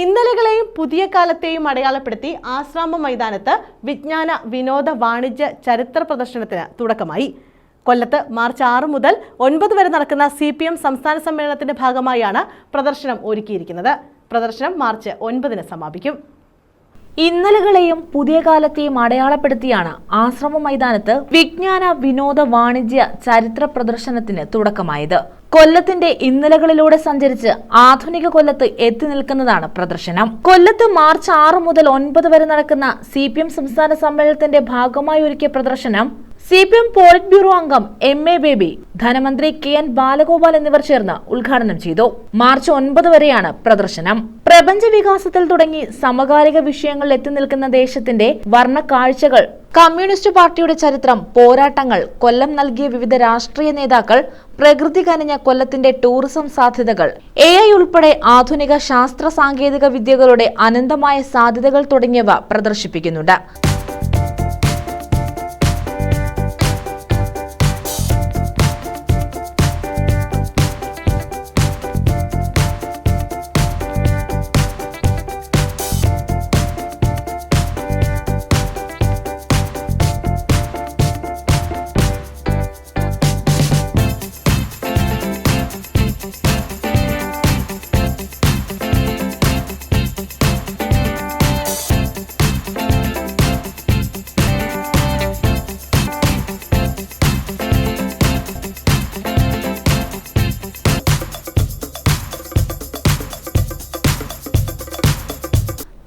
ഇന്നലകളെയും പുതിയ കാലത്തെയും അടയാളപ്പെടുത്തി ആശ്രാമ മൈതാനത്ത് വിജ്ഞാന വിനോദ വാണിജ്യ ചരിത്ര പ്രദർശനത്തിന് തുടക്കമായി. കൊല്ലത്ത് മാർച്ച് ആറ് മുതൽ ഒൻപത് വരെ നടക്കുന്ന സി പി എം സംസ്ഥാന സമ്മേളനത്തിന്റെ ഭാഗമായാണ് പ്രദർശനം ഒരുക്കിയിരിക്കുന്നത്. പ്രദർശനം മാർച്ച് ഒൻപതിന് സമാപിക്കും. ഇന്നലകളെയും പുതിയ കാലത്തെയും അടയാളപ്പെടുത്തിയാണ് ആശ്രമ മൈതാനത്ത് വിജ്ഞാന വിനോദ വാണിജ്യ ചരിത്ര പ്രദർശനത്തിന് തുടക്കമായത്. കൊല്ലത്തിന്റെ ഇന്നലകളിലൂടെ സഞ്ചരിച്ച് ആധുനിക കൊല്ലത്ത് എത്തി നിൽക്കുന്നതാണ് പ്രദർശനം. കൊല്ലത്ത് മാർച്ച് ആറ് മുതൽ ഒൻപത് വരെ നടക്കുന്ന സി സംസ്ഥാന സമ്മേളനത്തിന്റെ ഭാഗമായി ഒരുക്കിയ പ്രദർശനം C P M polit bureau അംഗം എം എ ബേബി ധനമന്ത്രി കെ എൻ ബാലഗോപാൽ എന്നിവർ ചേർന്ന് ഉദ്ഘാടനം ചെയ്തു. മാർച്ച് ഒൻപത് വരെയാണ് പ്രദർശനം. പ്രപഞ്ച വികാസത്തിൽ തുടങ്ങി സമകാലിക വിഷയങ്ങളിൽ എത്തി നിൽക്കുന്ന ദേശത്തിന്റെ വർണ കാഴ്ചകൾ കമ്മ്യൂണിസ്റ്റ് പാർട്ടിയുടെ ചരിത്രം പോരാട്ടങ്ങൾ കൊല്ലം നൽകിയ വിവിധ രാഷ്ട്രീയ നേതാക്കൾ പ്രകൃതി കനിഞ്ഞ കൊല്ലത്തിന്റെ ടൂറിസം സാധ്യതകൾ എ ഐ ഉൾപ്പെടെ ആധുനിക ശാസ്ത്ര സാങ്കേതിക വിദ്യകളുടെ അനന്തമായ സാധ്യതകൾ തുടങ്ങിയവ പ്രദർശിപ്പിക്കുന്നുണ്ട്.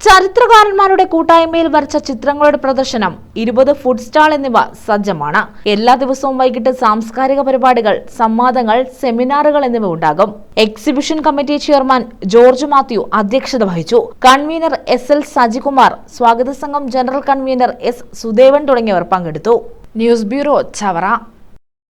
ചരിത്രകാരന്മാരുടെ കൂട്ടായ്മയിൽ വരച്ച ചിത്രങ്ങളുടെ പ്രദർശനം ഇരുപത് ഫുഡ് സ്റ്റാൾ എന്നിവ സജ്ജമാണ്. എല്ലാ ദിവസവും വൈകിട്ട് സാംസ്കാരിക പരിപാടികൾ സംവാദങ്ങൾ സെമിനാറുകൾ എന്നിവ ഉണ്ടാകും. Exhibition committee chairman George Mathew അധ്യക്ഷത വഹിച്ചു. കൺവീനർ എസ് എൽ സജികുമാർ സ്വാഗത സംഘം ജനറൽ കൺവീനർ എസ് സുദേവൻ തുടങ്ങിയവർ പങ്കെടുത്തു. News bureau Chavara.